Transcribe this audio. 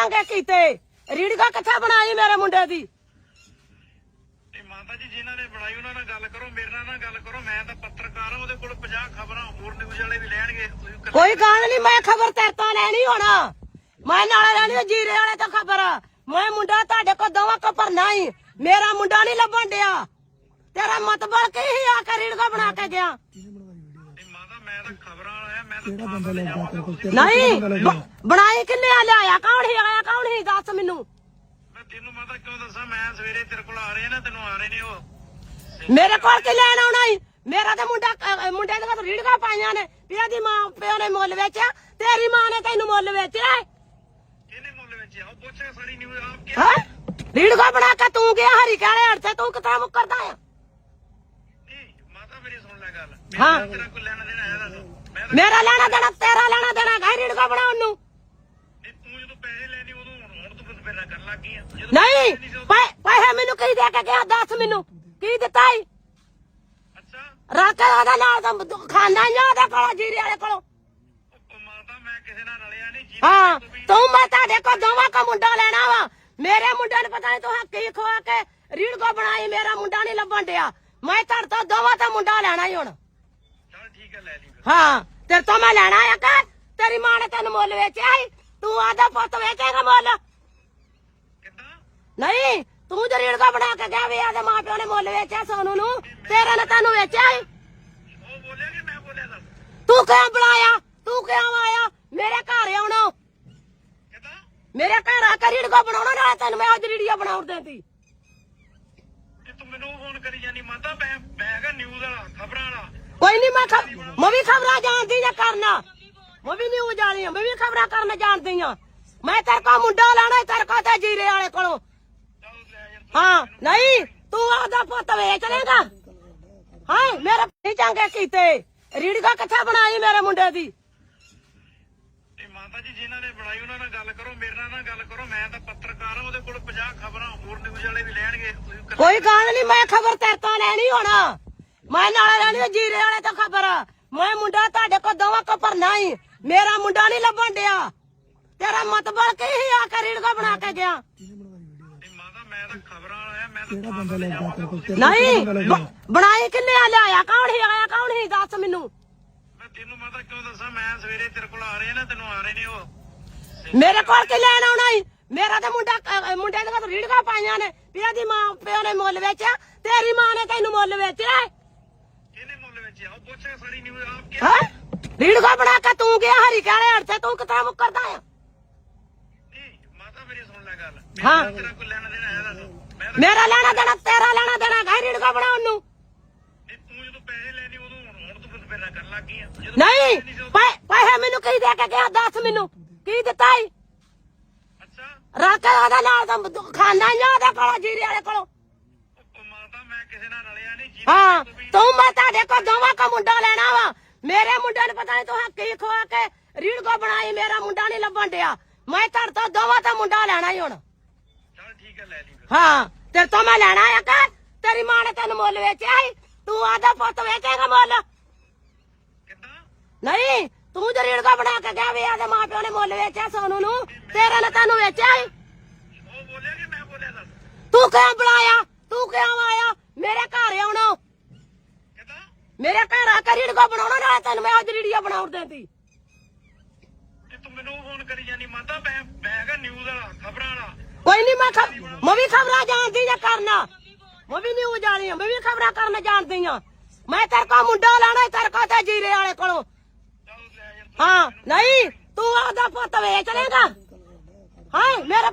ਚੰਗੇ ਕੀਤੇ। ਰੀੜਗਾ ਕਿੱਥੇ ਬਣਾਈ ਮੇਰੇ ਮੁੰਡੇ ਦੀ? ਤੇ ਮਾਤਾ ਜੀ ਜਿਨ੍ਹਾਂ ਨੇ ਬਣਾਈ ਉਹਨਾਂ ਨਾਲ ਗੱਲ ਕਰੋ ਮੇਰੇ ਨਾਲ ਨਾ ਗੱਲ ਕਰੋ। ਮੈਂ ਤਾਂ ਪੱਤਰਕਾਰ ਹਾਂ ਉਹਦੇ ਕੋਲ 50 ਖਬਰਾਂ ਹੋਰ ਨਿਊਜ਼ ਵਾਲੇ ਵੀ ਲੈਣਗੇ। ਤੁਸੀਂ ਕੋਈ ਗੱਲ ਨਹੀਂ ਮੈਂ ਖਬਰ ਤੇਰੇ ਤੋਂ ਲੈਣੀ ਹੋਣਾ। ਮੈਂ ਨਾਲੇ ਲੈਣੀ ਆ ਜੀਰੇ ਵਾਲੇ ਤੋਂ ਖਬਰ। ਮੈਂ ਮੁੰਡਾ ਤੁਹਾਡੇ ਕੋਲ ਦੋਵਾਂ ਕੋ ਪਰ ਨਹੀਂ ਮੇਰਾ ਮੁੰਡਾ ਨਹੀਂ ਲੱਭਣ ਡਿਆ। ਤੇਰਾ ਮਤਬਲ ਕੀ ਹੀ ਆ ਕੇ ਰੀੜਗਾ ਬਣਾ ਕੇ ਗਿਆ। ਮੈਂ ਤਾਂ ਖਬਰਾਂ ਵਾਲਾ ਆ ਮੈਂ ਤਾਂ ਕਿਹੜਾ ਬੰਦਾ ਲੈ ਜਾਵਾਂਗਾ ਨਹੀਂ ਬ- ਬਣਾਈ ਕਿੰਨੇ ਆ? ਲਿਆਇਆ ਕੌਣ ਹੀ ਆਇਆ ਕੌਣ ਹੀ ਦੱਸ ਮੈਨੂੰ। ਮੈਂ ਤੈਨੂੰ ਮਾਤਾ ਕਿਉਂ ਦੱਸਾਂ? ਮੈਂ ਸਵੇਰੇ ਤੇਰੇ ਕੋਲ ਆ ਰਹੇ ਨਾ ਤੈਨੂੰ ਆ ਰਹੇ ਨੇ ਉਹ। ਮੇਰੇ ਕੋਲ ਕੀ ਲੈਣ ਆਉਣਾ ਈ ਮੇਰਾ ਤੇ ਮੁੰਡਾ ਅਹ, ਮੁੰਡੇ ਦੇ ਕੋਲ ਰੀੜਗਾ ਪਾਈਆਂ ਨੇ। ਵੀ ਇਹਦੀ ਮਾਂ ਪਿਓ ਨੇ ਮੁੱਲ ਵੇਚਿਆ ਤੇਰੀ ਮਾਂ ਨੇ ਤੈਨੂੰ ਮੁੱਲ ਵੇਚਿਆ। ਕਿਹਨੇ ਮੁੱਲ ਵਿੱਚ ਆ ਉਹ ਪੁੱਛੇ ਸਾਡੀ ਨਿਊਜ਼ ਆਪ ਕੀ ਹੈਂ? ਰੀੜਗਾ ਬਣਾ ਕੇ ਤੂੰ ਗਿਆ ਹਰੀ ਕਾਲੇ ਹੱਥ ਤੇ ਤੂੰ ਕਿਤਾ ਮੁੱਕਰਦਾ ਆ ਨਹੀਂ ਮਾਤਾ ਮੇਰੀ ਸੁਣ ਲੈ ਗੱਲ ਹਾਂ। ਮੇਰਾ ਤੇਰਾ ਕੋਈ ਲੈਣਾ ਦੇਣਾ ਹੈ ਦੱਸ ਮੈਂ ਤਾਂ ਮੇਰਾ ਲੈਣਾ ਦੇਣਾ ਤੇਰਾ ਲੈਣਾ ਦੇਣਾ ਗਾਇ ਰੀੜਗਾ ਬਣਾਉਣ ਨੂੰ? ਨਹੀਂ ਤੂੰ ਜਦੋਂ ਪੈਸੇ ਲੈਣੀ ਉਦੋਂ ਹੁਣ ਹੁਣ ਤੂੰ ਫਿਰ ਮੇਰੇ ਨਾਲ ਕਰਨ ਲੱਗ ਗਈ ਆ। ਜਦੋਂ ਨਹੀਂ ਪੈਸੇ ਮੈਨੂੰ ਕੀ ਦੇ ਕੇ ਗਿਆ? ਦੱਸ ਮੈਨੂੰ। ਕੀ ਦਿੱਤਾ ਈ? ਅੱਛਾ। ਰੱਖ ਉਹਦਾ ਨਾਲ ਤਾਂ ਦੁ- ਖਾਂਦਾ ਹੀ ਉਹਦੇ ਕੋਲ ਜੀਰੇ ਵਾਲੇ ਕੋਲੋਂ। ਮਾਤਾ ਮੈਂ ਕਿਸੇ ਨਾਲ ਰਲਿਆ ਨਹੀਂ ਜੀ ਹਾਂ ਤੂੰ ਮੈਂ ਤੁਹਾਡੇ ਕੋਲ ਦੋਵਾਂ ਕੋ ਮੁੰਡਾ ਲੈਣਾ ਵਾ। ਮੇਰੇ ਮੁੰਡੇ ਨੂੰ ਪਤਾ ਨਹੀਂ ਤੂੰ ਹੱਕੀ ਖਵਾ ਕੇ ਰੀੜ ਕੋ ਬਣਾਈ ਮੇਰਾ ਮੁੰਡਾ ਨਹੀਂ ਲੱਭਣ ਡਿਆ। ਮੈਂ ਤੁਹਾਡੇ ਤੋਂ ਦੋਵਾਂ ਤਾਂ ਮੁੰਡਾ ਲੈਣਾ ਹੀ ਹੁਣ। ਹੈ ਤੇਰੇ ਤੋਂ ਮੈਂ ਲੈਣਾ ਆ ਕਿ ਤੇਰੀ ਮਾਂ ਨੇ ਤੈਨੂੰ ਮੁੱਲ ਵੇਚਿਆ ਸੀ। ਤੂੰ ਆਦਾ ਪੁੱਤ ਵੇਚੇਗਾ ਮੁੱਲ। ਕਿੱਦਾਂ? ਨਹੀਂ ਤੂੰ ਜੇ ਰੀੜ ਕੋ ਬਣਾ ਕੇ ਗਿਆ ਵੇ ਆਦੇ ਮਾਂ ਪਿਓ ਨੇ ਮੁੱਲ ਵੇਚਿਆ ਸੋਨੂੰ ਨੂੰ। ਤੇਰੇ ਨੇ ਤੈਨੂੰ ਵੇਚਿਆ ਸੀ। ਤੂੰ ਕਿਉਂ ਬੁਲਾਇਆ? ਤੂੰ ਕਿਉਂ ਆਇਆ? ਮੇਰੇ ਘਰ ਆਉਣਾ। ਕਿੱਦਾਂ? ਮੇਰੇ ਘਰ ਆ ਕੇ ਰੀੜ ਕੋ ਬਣਾਉਣਾ ਨਾਲ ਤੈਨੂੰ ਮੈਂ ਅੱਜ ਰੀੜੀਆ ਬਣਾਉਣ ਦੇਂਦੀ। ਤੂੰ ਮੈਨੂੰ ਫੋਨ ਕਰੀ ਜਾਨੀ ਮਾਤਾ ਮੈਂ ਮੈਂ ਹੈਗਾ ਨਿਊਜ਼ ਵਾਲਾ ਖਬਰਾਂ ਵਾਲਾ ਕੋਈ ਨਹੀਂ ਮੈਂ ਮੈਂ ਵੀ ਖਬਰਾਂ ਜਾਣਦੀ ਆ ਕਰਨਾ। ਮੈਂ ਵੀ ਨਿਊਜ਼ ਵਾਲੀ ਆ ਮੈਂ ਵੀ ਖਬਰਾਂ ਕਰਨ ਜਾਣਦੀ ਆ। ਮੈਂ ਤੇਰੇ ਕੋ ਮੁੰਡਾ ਲੈਣਾ ਤੇਰੇ ਕੋ ਤੇ ਜੀਰੇ ਵਾਲੇ ਕੋਲੋਂ। ਹਾਂ ਨਹੀਂ ਤੂੰ ਆਦਾ ਪੁੱਤ ਵੇਚ ਲੇਗਾ ਹਾਂ ਮੇਰੇ ਨਹੀਂ ਚੰਗੇ ਕੀਤੇ। ਰੀੜਗਾ ਕਿੱਥੇ ਬਣਾਈ ਮੇਰੇ ਮੁੰਡੇ ਦੀ? ਮਾਤਾ ਜੀ ਜਿਨ੍ਹਾਂ ਨੇ ਬਣਾਈ ਉਹਨਾਂ ਨਾਲ ਗੱਲ ਕਰੋ ਮੇਰੇ ਨਾਲ ਨਾ ਗੱਲ ਕਰੋ। ਮੈਂ ਤਾਂ ਪੱਤਰਕਾਰ ਹਾਂ ਉਹਦੇ ਕੋਲ 50 ਖਬਰਾਂ ਹੋਰ ਨਿਊਜ਼ ਵਾਲੇ ਵੀ ਲੈਣਗੇ। ਤੁਸੀਂ ਕਰ- ਕੋਈ ਗੱਲ ਨਹੀਂ ਮੈਂ ਖਬਰ ਤੇਰੇ ਤੋਂ ਲੈਣੀ ਹੋਣਾ। ਮੈਂ ਨਾਲੇ ਲੈਣੀ ਆ ਜੀਰੇ ਵਾਲੇ ਤੋਂ ਖਬਰ। ਮੈਂ ਮੁੰਡਾ ਤੁਹਾਡੇ ਕੋ ਦੋਵਾਂ ਕੋ ਪਰ ਨਹੀਂ ਮੇਰਾ ਮੁੰਡਾ ਨਹੀਂ ਲੱਭਣ ਡਿਆ। ਤੇਰਾ ਮਤਬਲ ਕੀ ਹੀ ਆ ਕੇ ਰੀੜਗਾ ਬਣਾ ਕੇ ਗਿਆ। ਤੇ ਮਾਤਾ ਮੈਂ ਤਾਂ ਖਬਰਾਂ ਵਾਲਾ ਆ ਮੈਂ ਤਾਂ ਕਿਹੜਾ ਬੰਦਾ ਲੈ ਜਾਵਾਂਗਾ ਨਹੀਂ ਬ- ਬਣਾਈ ਕਿੰਨੇ ਆ ਲਿਆਇਆ ਕੌਣ ਹੀ ਆਇਆ? ਕੌਣ ਹੀ ਦੱਸ ਮੈਨੂੰ। ਮੈਂ ਤੈਨੂੰ ਮਾਤਾ ਕਿਉਂ ਦੱਸਾਂ? ਮੈਂ ਸਵੇਰੇ ਤੇਰੇ ਕੋਲ ਆ ਰਹੇ ਨਾ ਤੈਨੂੰ ਆ ਰਹੇ ਨੇ ਉਹ। ਮੇਰੇ ਕੋਲ ਕੀ ਲੈਣ ਆਉਣਾ ਈ? ਮੇਰਾ ਤੇ ਮੁੰਡਾ ਅਹ, ਮੁੰਡੇ ਦੇ ਕੋਲ ਰੀੜਗਾ ਪਾਈਆਂ ਨੇ। ਵੀ ਇਹਦੀ ਮਾਂ ਪਿਓ ਨੇ ਮੁੱਲ ਵੇਚਿਆ ਤੇਰੀ ਮਾਂ ਨੇ ਤੈਨੂੰ ਮੁੱਲ ਵੇਚਿਆ। ਨਿਊਜ਼ ਆਪ ਕੀ ਹੈਂ? ਬਣਾ ਕੇ ਤੂੰ ਗਿਆ ਹਰੀ ਕਾਲੇ ਹੱਥ ਤੇ ਤੂੰ ਕਿਤਾ ਮੁੱਕਰਦਾ ਆ? ਹਾਂ। ਮੇਰਾ ਲੈਣਾ ਦੇਣਾ ਹੈ ਤੇਰਾ ਲੈਣਾ ਦੇਣਾ ਗਾਇ ਰੀੜਗਾ ਬਣਾਉਣ ਨੂੰ ਨਹੀਂ ਤੂੰ ਜਦੋਂ ਪੈਸੇ ਲੈਣੀ ਉਦੋਂ ਹੁਣ ਹੁਣ ਤੂੰ ਫਿਰ ਮੇਰੇ ਨਾਲ ਕਰਨ ਲੱਗ ਗਈ ਆ। ਜਦੋਂ ਨਹੀਂ ਪੈਸੇ ਮੈਨੂੰ ਕੀ ਦੇ ਕੇ ਗਿਆ ਦੱਸ ਮੈਨੂੰ। ਕੀ ਦਿੱਤਾ ਈ? ਅੱਛਾ। ਰੱਖ ਉਹਦਾ ਨਾਲ ਦੁ- ਖਾਂਦਾ ਹੀ ਉਹਦੇ ਕੋਲ ਜੀਰੇ ਵਾਲੇ ਕੋਲੋਂ ਉਹ ਮਾਤਾ ਮੈਂ ਕਿਸੇ ਨਾਲ ਰਲਿਆ ਨਹੀਂ ਜੀ ਹਾਂ ਤੂੰ ਮੈਂ ਤੁਹਾਡੇ ਦੋਵਾਂ ਕੋ ਮੁੰਡਾ ਲੈਣਾ ਵਾ। ਮੇਰੇ ਮੁੰਡੇ ਨੂੰ ਪਤਾ ਨਹੀਂ ਤੂੰ ਹੱਕੀ ਖਵਾ ਕੇ ਰੀੜ ਕੋ ਬਣਾਈ ਮੇਰਾ ਮੁੰਡਾ ਨਹੀਂ ਲੱਭਣ ਡਿਆ। ਮੈਂ ਤੁਹਾਡੇ ਤੋਂ ਦੋਵਾਂ ਤਾਂ ਮੁੰਡਾ ਲੈਣਾ ਹੀ ਹੁਣ। ਚਲ ਠੀਕ ਹੈ ਲੈ ਲਈ ਹਾਂ ਤੇਰੇ ਤੋਂ ਮੈਂ ਲੈਣਾ ਆ ਕਿ ਤੇਰੀ ਮਾਂ ਨੇ ਤੈਨੂੰ ਮੁੱਲ ਵੇਚਿਆ ਸੀ। ਤੂੰ ਆਦਾ ਪੁੱਤ ਵੇਚੇਗਾ ਮੁੱਲ। ਕਿੱਦਾਂ? ਨਹੀਂ ਤੂੰ ਜੇ ਰੀੜ ਕੋ ਬਣਾ ਕੇ ਗਿਆ ਵੇ ਆਦੇ ਮਾਂ ਪਿਓ ਨੇ ਮੁੱਲ ਵੇਚਿਆ ਸੋਨੂੰ ਨੂੰ। ਤੇਰੇ ਨੇ ਤੈਨੂੰ ਵੇਚਿਆ ਸੀ। ਉਹ ਬੋਲਿਆ ਕਿ ਮੈਂ ਬੋਲਿਆ ਦੱਸ। ਤੂੰ ਕਿਉਂ ਬੁਲਾਇਆ? ਤੂੰ ਕਿਉਂ ਆਇਆ? ਮੇਰੇ ਘਰ ਆਉਣਾ। ਕਿੱਦਾਂ ਮੇਰੇ ਘਰ ਆ ਕੇ ਰੀੜ ਕੋ ਬਣਾਉਣਾ ਨਾਲ ਤੈਨੂੰ ਮੈਂ ਅੱਜ ਰੀੜੀਆ ਬਣਾਉਣ ਦੇਂਦੀ। ਜੇ ਤੂੰ ਮੈਨੂੰ ਫੋਨ ਕਰੀ ਜਾਨੀ ਮਾਤਾ ਮੈਂ ਮੈਂ ਹੈਗਾ ਨਿਊਜ਼ ਵਾਲਾ ਖਬਰਾਂ ਵਾਲਾ। ਕੋਈ ਨਹੀਂ ਮੈਂ ਖਬ- ਮੈਂ ਵੀ ਖਬਰਾਂ ਜਾਣਦੀ ਕਰਨਾ। ਮੈਂ ਵੀ ਨਿਊਜ਼ ਵਾਲੀ ਆ ਮੈਂ ਵੀ ਖਬਰਾਂ ਕਰਨ ਜਾਣਦੀ ਆ। ਮੈਂ ਤੇਰੇ ਕੋ ਮੁੰਡਾ ਲੈਣਾ ਤੇਰੇ ਕੋ ਤੇ ਜੀਰੇ ਵਾਲੇ ਕੋਲੋਂ। ਚੱਲ ਲੈ ਯਾਰ ਹਾਂ ਨਹੀਂ ਤੂੰ ਆਦਾ ਪੁੱਤ ਵੇਚ ਲੇਗਾ ਹਾਂ ਮੇਰੇ